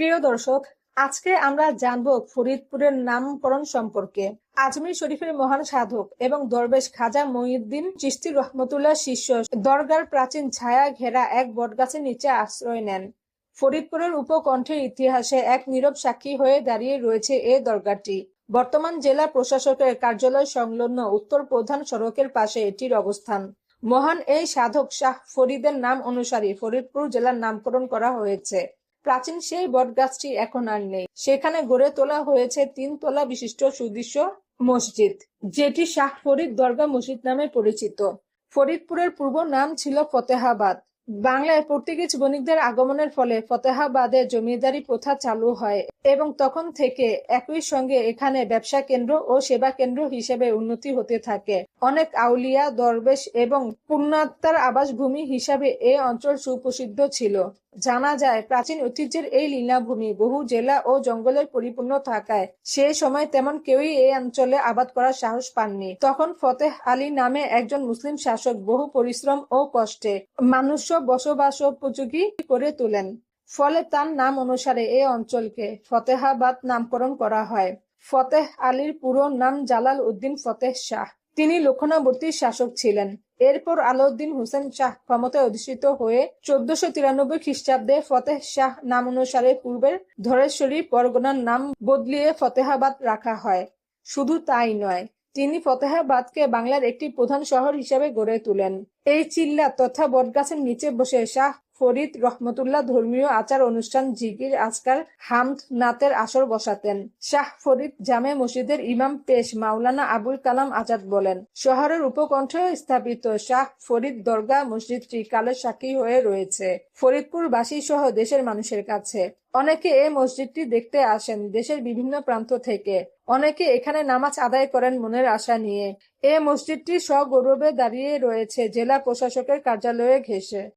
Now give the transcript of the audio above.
প্রিয় দর্শক, আজকে আমরা জানব ফরিদপুরের নামকরণ সম্পর্কে। আজমির শরীফের মহান সাধক এবং দরবেশ খাজা মহিউদ্দিন চিস্তি রহমতুল্লাহ শিষ্য দরগার প্রাচীন ছায়া ঘেরা এক বটগাছের নিচে আশ্রয় নেন। ফরিদপুরের উপকণ্ঠের ইতিহাসে এক নীরব সাক্ষী হয়ে দাঁড়িয়ে রয়েছে এ দরগাটি। বর্তমান জেলা প্রশাসকের কার্যালয় সংলগ্ন উত্তর প্রধান সড়কের পাশে এটির অবস্থান। মহান এই সাধক শাহ ফরিদের নাম অনুসারে ফরিদপুর জেলার নামকরণ করা হয়েছে। প্রাচীন সেই বটগাছটি এখন আর নেই। সেখানে গড়ে তোলা হয়েছে তিন তলা বিশিষ্ট সুদৃশ্য মসজিদ, যেটি শাহ ফরিদ দরগা মসজিদ নামে পরিচিত। ফরিদপুরের পূর্ব নাম ছিল ফতেহাবাদ। বাংলায় পর্তুগিজ বণিকদের আগমনের ফলে ফতেহাবাদে জমিদারি প্রথা চালু হয় এবং তখন থেকে একই সঙ্গে এখানে ব্যবসা কেন্দ্র ও সেবা কেন্দ্র হিসেবে উন্নতি হতে থাকে। অনেক আউলিয়া, দরবেশ এবং পুণ্যাত্মার আবাসভূমি হিসাবে এ অঞ্চল সুপ্রসিদ্ধ ছিল। জানা যায়, প্রাচীন ঐতিহ্যের এই লীলাভূমি বহু জেলা ও জঙ্গলের পরিপূর্ণ থাকায় সে সময় তেমন কেউই এই অঞ্চলে আবাদ করার সাহস পাননি। তখন ফতেহ আলী নামে একজন মুসলিম শাসক বহু পরিশ্রম ও কষ্টে মানুষ বসবাস উপযোগী করে তোলেন। ফলে তার নাম অনুসারে এই অঞ্চলকে ফতেহাবাদ নামকরণ করা হয়। ফতেহ আলীর পুরো নাম জালাল উদ্দিন ফতেহ শাহ। তিনি লক্ষণাবর্তী শাসক ছিলেন। এরপর আলাউদ্দিন হোসেন শাহ ক্ষমতায় অধিষ্ঠিত হয়ে চোদ্দশো তিরানব্বই খ্রিস্টাব্দে ফতেহ শাহ নাম অনুসারে পূর্বের ধরেশ্বরী পরগনার নাম বদলিয়ে ফতেহাবাদ রাখা হয়। শুধু তাই নয় তিনি ফতেহাবাদকে বাংলার একটি প্রধান শহর হিসেবে গড়ে তোলেন। এই চিল্লা তথা বটগাছের নিচে বসে শাহ ফরিদ রহমতুল্লাহ ধর্মীয় আচার অনুষ্ঠান জিকির আজকার হামদ নাতের আসর বসাতেন। শাহ ফরিদ জামে মসজিদের ইমাম পেশ মাওলানা আবুল কালাম আজাদ বলেন, শহরের উপকণ্ঠে স্থাপিত শাহ ফরিদ দরগা মসজিদটি কালের সাক্ষী হয়ে রয়েছে। ফরিদপুরবাসী সহ দেশের মানুষের কাছে। অনেকে এই মসজিদটি দেখতে আসেন দেশের বিভিন্ন প্রান্ত থেকে। অনেকে এখানে নামাজ আদায় করেন মনের আশা নিয়ে। এ মসজিদটি সগৌরবে দাঁড়িয়ে রয়েছে জেলা প্রশাসকের কার্যালয়ে ঘেঁষে।